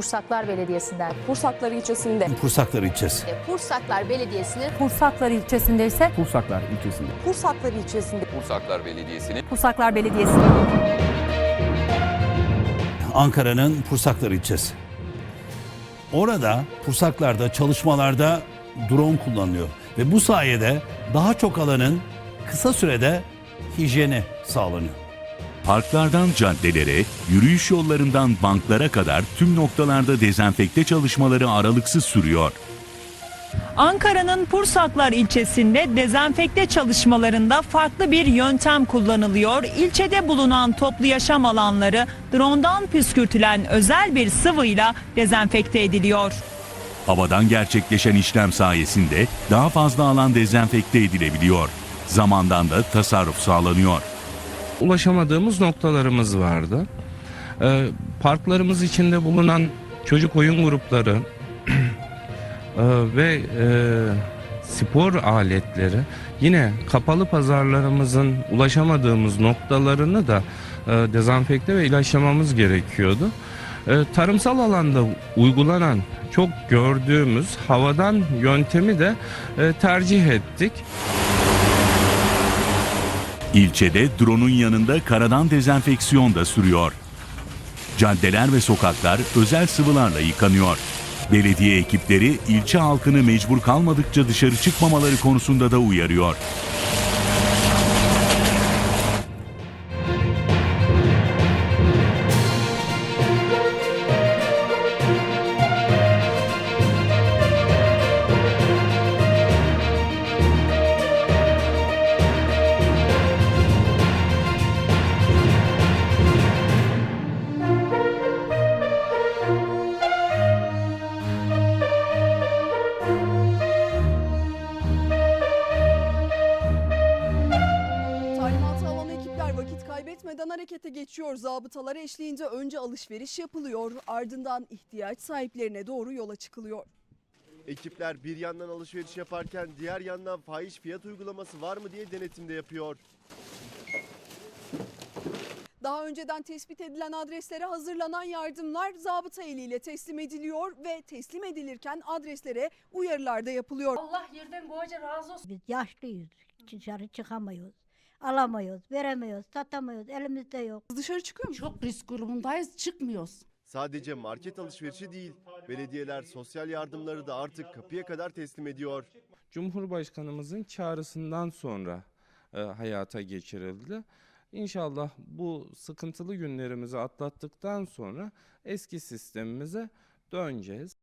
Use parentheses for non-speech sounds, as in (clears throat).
Pursaklar Belediyesi'nden. Bursaklar ilçesinde. Pursaklar ilçesi. Pursaklar Belediyesi'nin Pursaklar ilçesinde ise Pursaklar ilçesinde. Bursaklar ilçesinde. Bursaklar Belediyesi'nin Pursaklar Belediyesi. Ankara'nın Pursaklar ilçesi. Orada Pursaklar'da çalışmalarda drone kullanılıyor ve bu sayede daha çok alanın kısa sürede hijyeni sağlanıyor. Parklardan caddelere, yürüyüş yollarından banklara kadar tüm noktalarda dezenfekte çalışmaları aralıksız sürüyor. Ankara'nın Pursaklar ilçesinde dezenfekte çalışmalarında farklı bir yöntem kullanılıyor. İlçede bulunan toplu yaşam alanları drondan püskürtülen özel bir sıvıyla dezenfekte ediliyor. Havadan gerçekleşen işlem sayesinde daha fazla alan dezenfekte edilebiliyor. Zamandan da tasarruf sağlanıyor. Ulaşamadığımız noktalarımız vardı. Ee, parklarımız içinde bulunan çocuk oyun grupları (clears throat) e, ve e, spor aletleri yine kapalı pazarlarımızın ulaşamadığımız noktalarını da e, dezenfekte ve ilaçlamamız gerekiyordu. E, tarımsal alanda uygulanan çok gördüğümüz havadan yöntemi de e, tercih ettik. İlçede drone'un yanında karadan dezenfeksiyon da sürüyor. Caddeler ve sokaklar özel sıvılarla yıkanıyor. Belediye ekipleri ilçe halkını mecbur kalmadıkça dışarı çıkmamaları konusunda da uyarıyor. Harekete geçiyor. Zabıtalar eşliğinde önce alışveriş yapılıyor. Ardından ihtiyaç sahiplerine doğru yola çıkılıyor. Ekipler bir yandan alışveriş yaparken diğer yandan fahiş fiyat uygulaması var mı diye denetimde yapıyor. Daha önceden tespit edilen adreslere hazırlanan yardımlar zabıta eliyle teslim ediliyor ve teslim edilirken adreslere uyarılar da yapılıyor. Allah yerden boğaca razı olsun. Biz yaşlıyız. Dışarı çıkamıyoruz. Alamıyoruz, veremiyoruz, satamıyoruz. Elimizde yok. Dışarı çıkıyor mu? Çok risk grubundayız çıkmıyoruz. Sadece market alışverişi değil, belediyeler sosyal yardımları da artık kapıya kadar teslim ediyor. Cumhurbaşkanımızın çağrısından sonra e, hayata geçirildi. İnşallah bu sıkıntılı günlerimizi atlattıktan sonra eski sistemimize döneceğiz.